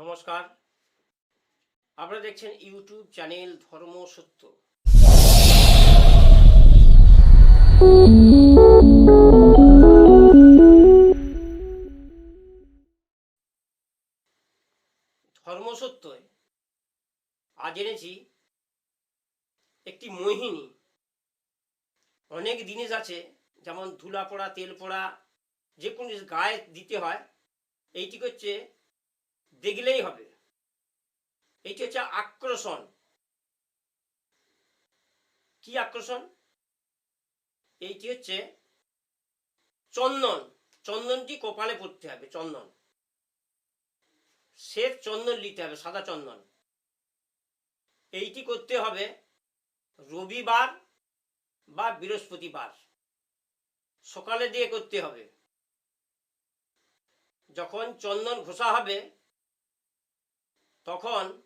নমস্কার। আপনারা দেখছেন ইউটিউব চ্যানেল ধর্ম সত্য। ধর্ম সত্যয় আজ এনেছি একটি মোহিনী। অনেক জিনিস আছে, যেমন ধুলা পোড়া তেল পোড়া যে কোনো গায়ে দিতে হয় এইটি হচ্ছে দেখলেই হবে। এইটি হচ্ছে আকর্ষণ কি আকর্ষণ এইটি হচ্ছে চন্দন। চন্দনটি কপালে পড়তে হবে, চন্দন। শ্বেত চন্দন নিতে হবে, সাদা চন্দন। এইটি করতে হবে রবিবার বা বৃহস্পতিবার। সকালে দিয়ে করতে হবে। যখন চন্দন ঘষা হবে তখন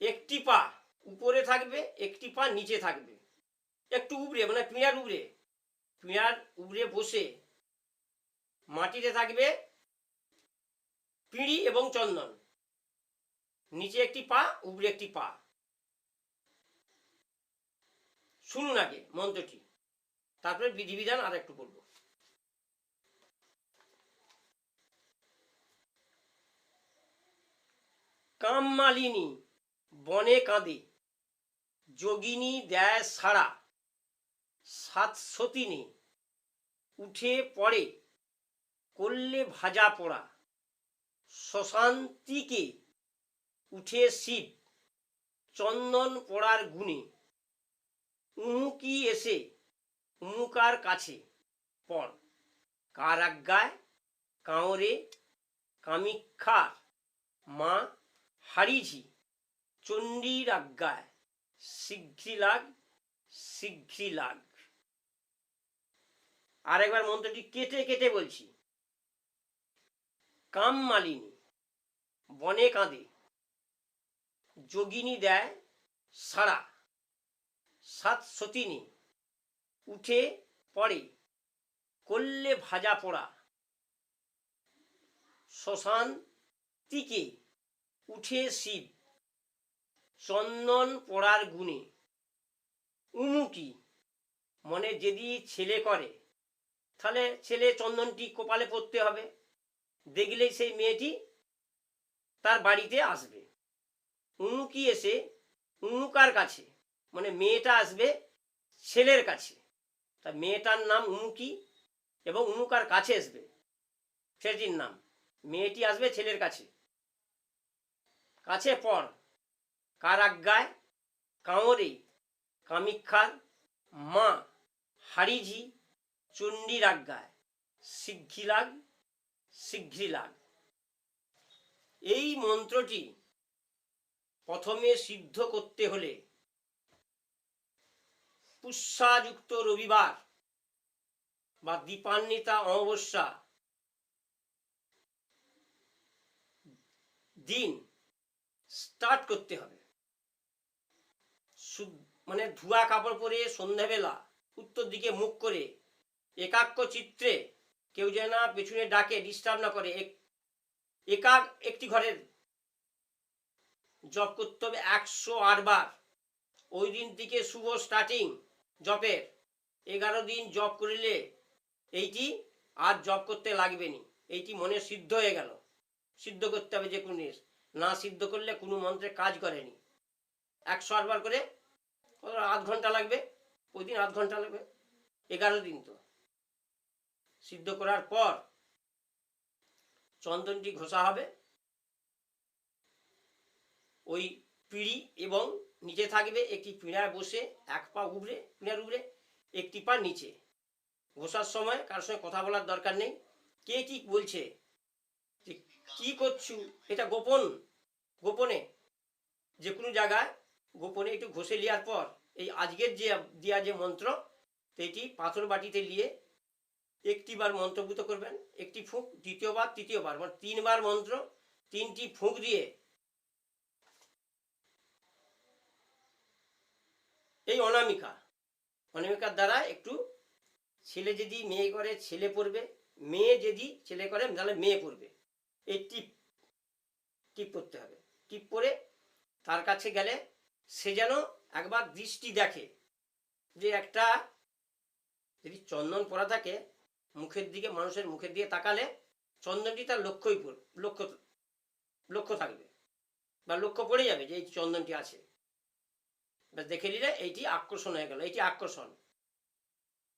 একটি পা উপরে থাকবে, একটি পা নিচে থাকবে। একটু উপরে মানে পিঁড়ার উপরে। পিঁড়ার উপরে বসে মাটিতে থাকবে পিঁড়ি এবং চন্দন। নিচে একটি পা, উপরে একটি পা। শুনুন আগে মন্ত্রটি। তারপরে বিধিবিধান আর একটু বলব। কামমালিনী, বনে কাঁদে। যোগিনী দেয় সারা সাত সতিনী উঠে পড়ে করলে ভাজা পোড়া। শশান্তিকে উঠে শিব চন্দন পড়ার গুণে। উমুকি এসে উমুকার কাছে পড়। কার আজ্ঞায় কাঁওরে কামিক্ষার মা হারিঝি চণ্ডীর আজ্ঞায় শীঘ্রী লাগ শীঘ্রী লাগ আরেকবার মন্ত্রটি কেটে কেটে বলছি। কাম মালিনী বনে কাঁদে, যোগিনী দেয় সাড়া, সাত সতিনী উঠে পড়ে করলে ভাজা পোড়া, শ্মশান তিকে উঠে শিব। চন্দন পড়ার গুণে। উমুকি। মনে যদি ছেলে করে, তাহলে ছেলে চন্দনটি কপালে পড়তে হবে। দেখলেই সেই মেয়েটি তার বাড়িতে আসবে। উমুকি এসে উমুকার কাছে মানে মেয়েটা আসবে ছেলের কাছে। তা মেয়েটার নাম উমুকি এবং উমুকার কাছে আসবে। ছেলেটির নাম। মেয়েটি আসবে ছেলের কাছে। কাছে পর কার আজ্ঞায় কাঁওরে কামিক্ষার মা, হারিঝি চণ্ডীর আজ্ঞায় শিঘ্রি লাগ এই মন্ত্রটি প্রথমে সিদ্ধ করতে হলে পুষ্যাযুক্ত রবিবার বা দীপান্বিতা অমাবস্যা দিন স্টার্ট করতে হবে। মানে ধোয়া কাপড় পরে সন্ধ্যাবেলা উত্তর দিকে মুখ করে একাক্ষ চিত্রে কেউ যেন পেছনে ডাকে ডিস্টার্ব না করে, এক- একাক একটি ঘরের জপ করতে হবে একশো বার। ওই দিন থেকে শুভ স্টার্টিং জপের। এগারো দিন জপ করিলে এইটি আর জপ করতে লাগবে নি। এইটি মনে সিদ্ধ হয়ে গেল। সিদ্ধ করতে হবে যে কোনো জিনিস না সিদ্ধ করলে কোনো মন্ত্রে কাজ করেনি। একশো আটবার করে আধ ঘণ্টা লাগবে, ওই দিন আধ ঘণ্টা লাগবে, এগারো দিন তো। সিদ্ধ করার পর চন্দনটি ঘষা হবে। ওই পিঁড়ি এবং নিচে থাকবে একটি পিঁড়ায় বসে, এক পা উপরে পিঁড়ার উপরে একটি পা নিচে। ঘষার সময় কারোর সঙ্গে কথা বলার দরকার নেই। কে কি বলছে কি করছু? এটা গোপন, গোপনে। যে কোনো জায়গায় গোপনে একটু ঘষে নেওয়ার পর, এই আজকের যে, দেওয়া যে মন্ত্র সেইটি পাথর বাটিতে নিয়ে একটিবার মন্ত্রভূত করবেন। একটি ফুঁক, দ্বিতীয়বার, তৃতীয়বার মানে তিনবার মন্ত্র, তিনটি ফুঁক দিয়ে এই অনামিকা, অনামিকার দ্বারা একটু ছেলে যদি মেয়ে করে, ছেলে পড়বে, মেয়ে যদি ছেলে করে, তাহলে মেয়ে পড়বে। এই টিপ টিপ করতে হবে। টিপ করে তার কাছে গেলে সে যেন একবার দৃষ্টি দেখে যে একটা যদি চন্দন পরা থাকে, মুখের দিকে, মানুষের মুখের দিকে তাকালে চন্দনটি তার লক্ষ্যই লক্ষ্য লক্ষ্য থাকবে বা লক্ষ্য পড়ে যাবে যে এই চন্দনটি আছে। ব্যাস দেখে নিলে এইটি আকর্ষণ হয়ে গেল, এইটি আকর্ষণ।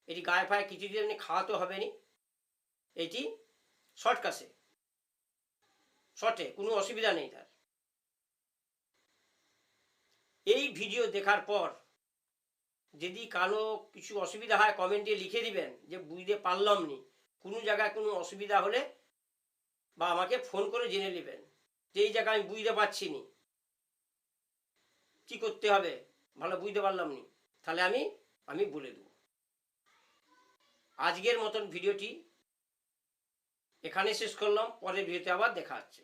এটি গায়ে ফায়ে কিছু দিয়ে খাওয়াতে হবে নি। এটি শর্ট শর্টে কোনো অসুবিধা নেই তার। এই ভিডিও দেখার পর, যদি কারও কিছু অসুবিধা হয়, কমেন্টে লিখে দিবেন যে, বুঝতে পারলাম নি। কোনো জায়গায় কোনো অসুবিধা হলে বা আমাকে ফোন করে জেনে নেবেন যে, এই জায়গায় আমি বুঝতে পারছি নি। কি করতে হবে? ভালো বুঝতে পারলাম নি। তাহলে আমি আমি বলে দেবো। আজকের মতন ভিডিওটি এখানে শেষ করলাম। পরের ভিডিওতে আবার দেখা হচ্ছে।